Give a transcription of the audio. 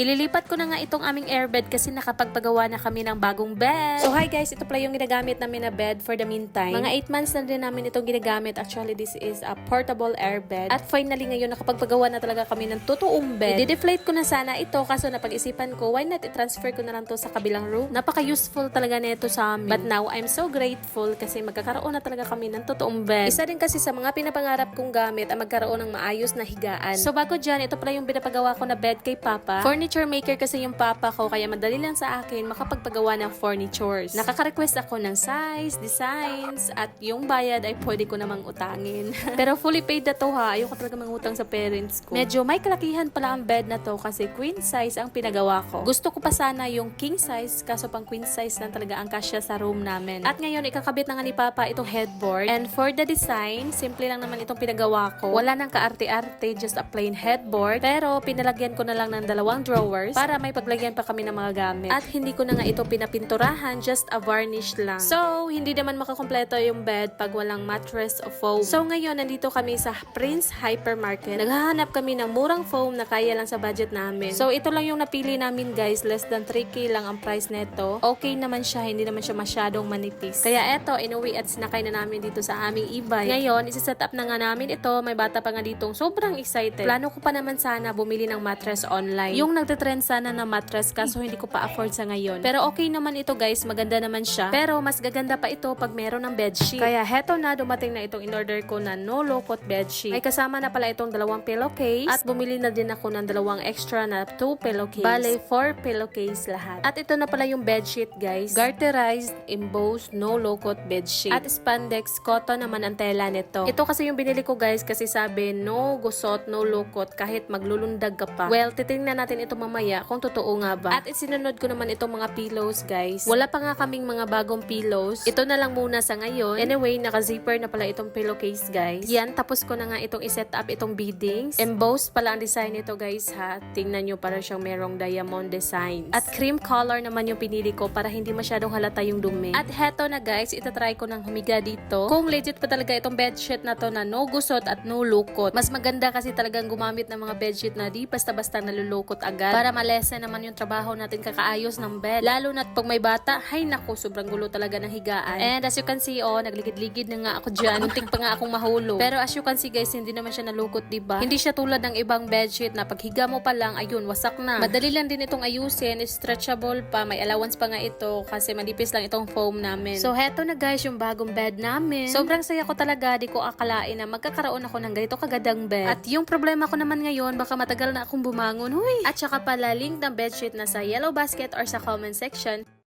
Ililipat ko na nga itong aming airbed kasi nakapagpagawa na kami ng bagong bed. So hi guys, ito pala yung ginagamit namin na bed for the meantime. Mga 8 months na din namin itong ginagamit. Actually, this is a portable airbed. At finally ngayon, nakapagpagawa na talaga kami ng totoong bed. I-deflate ko na sana ito kaso napag-isipan ko, why not i-transfer ko na lang to sa kabilang room? Napaka-useful talaga nito sa amin. But now, I'm so grateful kasi magkakaroon na talaga kami ng totoong bed. Isa din kasi sa mga pinapangarap kong gamit ang magkaroon ng maayos na higaan. So bago dyan, ito pala yung pinapagawa ko na bed kay Papa. Furniture maker kasi yung Papa ko kaya madali lang sa akin makapagpagawa ng furnitures. Nakaka-request ako ng size, designs, at yung bayad ay pwede ko namang utangin. Pero fully paid na to ha. Ayoko talaga mangutang sa parents ko. Medyo may kalakihan pala ang bed na to kasi queen size ang pinagawa ko. Gusto ko pa sana yung king size kaso pang queen size lang talaga ang kasya sa room namin. At ngayon, ikakabit na nga ni Papa itong headboard. And for the design, simple lang naman itong pinagawa ko. Wala nang kaarte-arte, just a plain headboard. Pero pinalagyan ko na lang ng dalawang drawers para may paglagyan pa kami ng mga gamit. At hindi ko na nga ito pinapinturahan, just a varnish lang. So, hindi naman makakompleto yung bed pag walang mattress o foam. So, ngayon, nandito kami sa Prince Hypermarket. Naghahanap kami ng murang foam na kaya lang sa budget namin. So, ito lang yung napili namin guys. Less than 3K lang ang price neto. Okay naman siya, hindi naman siya masyadong manipis. Kaya eto, inuwi at sinakay na namin dito sa aming e-bike. Ngayon, isa-set up na nga namin ito. May bata pa nga ditong sobrang excited. Plano ko pa naman sana bumili ng mattress online. Yung nagtitrend sana na mattress kaso hindi ko pa afford sa ngayon. Pero okay naman ito guys, maganda naman siya. Pero mas gaganda pa ito pag meron ng bedsheet. Kaya heto na, dumating na itong in-order ko na no low-coat bedsheet. May kasama na pala itong dalawang pillowcase at bumili na din ako ng dalawang extra na two pillowcase. Bale, four pillowcase lahat. At ito na pala yung bedsheet guys. Garterized, embossed, no low-coat bedsheet. At spandex, cotton naman ang tela nito. Ito kasi yung binili ko guys kasi sabi no gusot, no low-coat kahit maglulundag ka pa. Well, titingnan natin ito mamaya kung totoo nga ba. At isinunod ko naman itong mga pillows guys. Wala pa nga kaming mga bagong pillows. Ito na lang muna sa ngayon. Anyway, naka-zipper na pala itong pillowcase guys. Yan, tapos ko na nga itong iset up itong beadings. Embossed pala ang design nito guys ha. Tingnan nyo para siyang merong diamond designs. At cream color naman yung pinili ko para hindi masyadong halata yung dumi. At heto na guys, itatry ko ng humiga dito. Kung legit pa talaga itong bedsheet na to na no gusot at no lukot. Mas maganda kasi talagang gumamit ng mga bedsheet na di basta-basta nalulukot agad. Para malesen naman yung trabaho natin kakaayos ng bed. Lalo na pag may bata, hay nako, sobrang gulo talaga ng higaan. And as you can see, oh, nagligid-ligid na nga ako dyan. Muntik pa nga akong mahulog. Pero as you can see guys, hindi naman siya nalukot, di ba? Hindi siya tulad ng ibang bedsheet na paghiga mo pa lang, ayun, wasak na. Madali lang din itong ayusin, stretchable pa, may allowance pa nga ito kasi manipis lang itong foam namin. So, heto na guys, yung bagong bed namin. Sobrang saya ko talaga, di ko akalain na magkakaroon ako ng ganito kagadang bed. At yung problema ko naman ngayon, baka matagal na akong bumangon, huy. At saka pala, link ng bedsheet na sa yellow basket or sa comment section